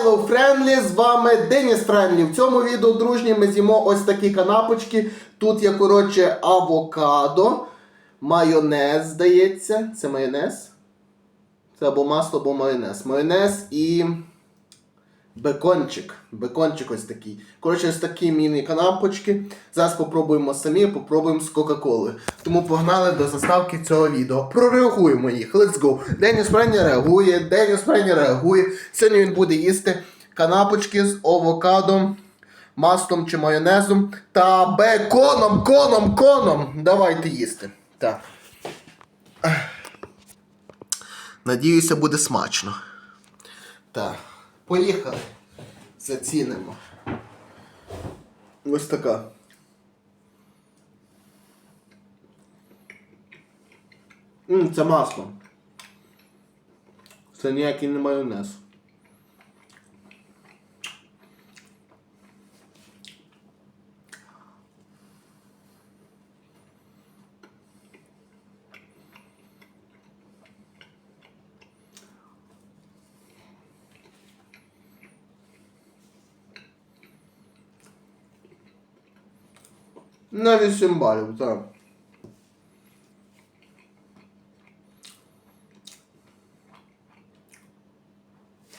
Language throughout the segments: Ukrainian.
Hello Friendly, з вами Деніс Френлі. В цьому відео, дружні, ми з'їмо ось такі канапочки. Тут є, коротше, авокадо, майонез, здається. Це майонез. Це або масло, або майонез. Майонез і бекончик. Бекончик ось такий. Коротше, ось такі міні-канапочки. Зараз попробуємо самі, попробуємо з Кока-Коли. Тому погнали до заставки цього відео. Прореагуємо їх. Let's go. Деніс Френі реагує, Деніс Френі реагує. Сьогодні він буде їсти канапочки з авокадом, маслом чи майонезом та беконом, коном, коном. Давайте їсти. Так. Надіюся, буде смачно. Так, поїхали. Зацінимо. Ось така. М, це масло. Це ніякий не майонез. На 8 балів, так.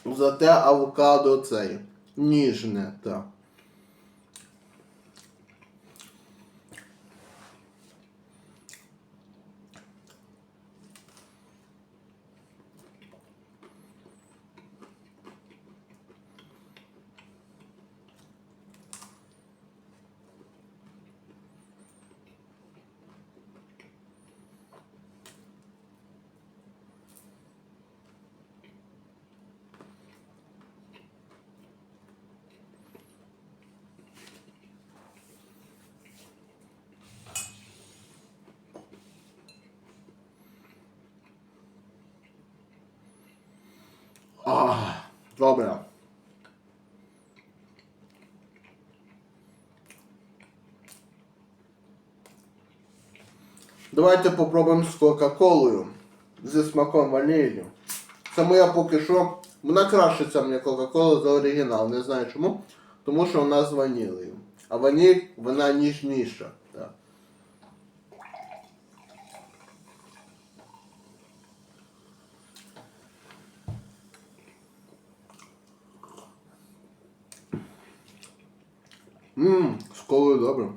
Зате авокадо цей. Ніжне, так. Добре. Давайте попробуємо з Кока-Колою. Зі смаком ванілі. Це моя поки що. Вона краще ця мені Кока-Кола за оригінал. Не знаю чому. Тому що вона з ванілею. А ваніль вона ніжніша. Так. Ммм, з колою добре.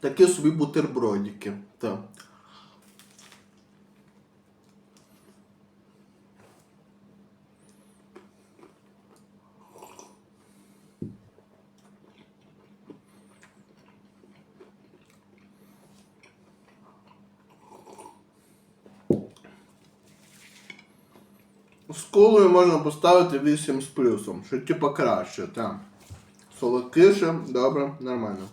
Такі собі бутербродики. Так. З колою можна поставити 8 з плюсом, що типа краще, так. Солодкіше, добре, нормально.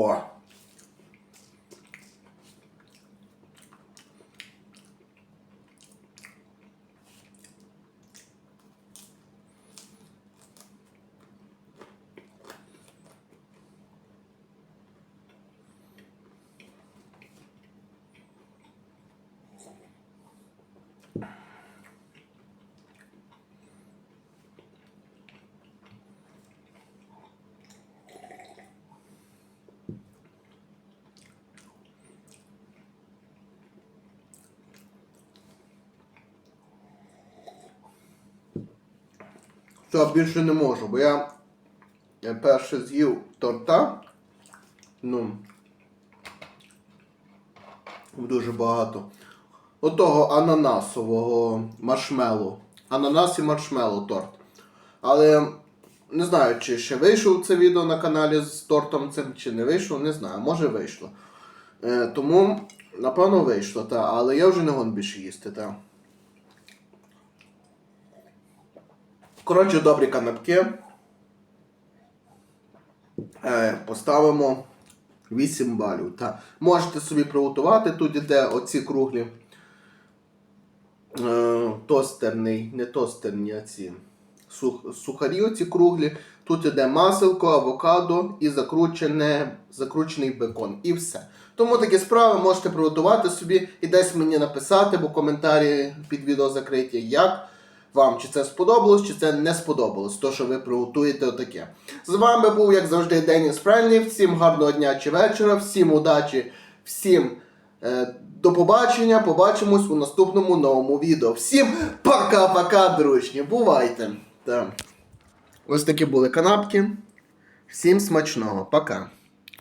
ó, Все, більше не можу, бо я, я перше з'їв торта. Ну. Дуже багато. Отого ананасового маршмелу. ананас і маршмеллоу торт. Але не знаю, чи ще вийшов це відео на каналі з тортом цим, чи не вийшов, не знаю, може вийшло. Е, тому, напевно, вийшло, та, але я вже не гон більше їсти, та. Коротше, добрі канапки. Е, поставимо 8 балів. Та. Можете собі приготувати, тут іде оці круглі. Е, тостерний, не тостерні, а ці сух, сухарі оці круглі. Тут іде маселко, авокадо і закручене, закручений бекон. І все. Тому такі справи можете приготувати собі і десь мені написати, бо коментарі під відео закриті, як вам чи це сподобалось, чи це не сподобалось, то що ви приготуєте отаке. З вами був, як завжди, Деніс Прельний. Всім гарного дня чи вечора, всім удачі, всім е, до побачення. Побачимось у наступному новому відео. Всім пока-пока, дружні. Бувайте! Так. Ось такі були канапки. Всім смачного. Пока.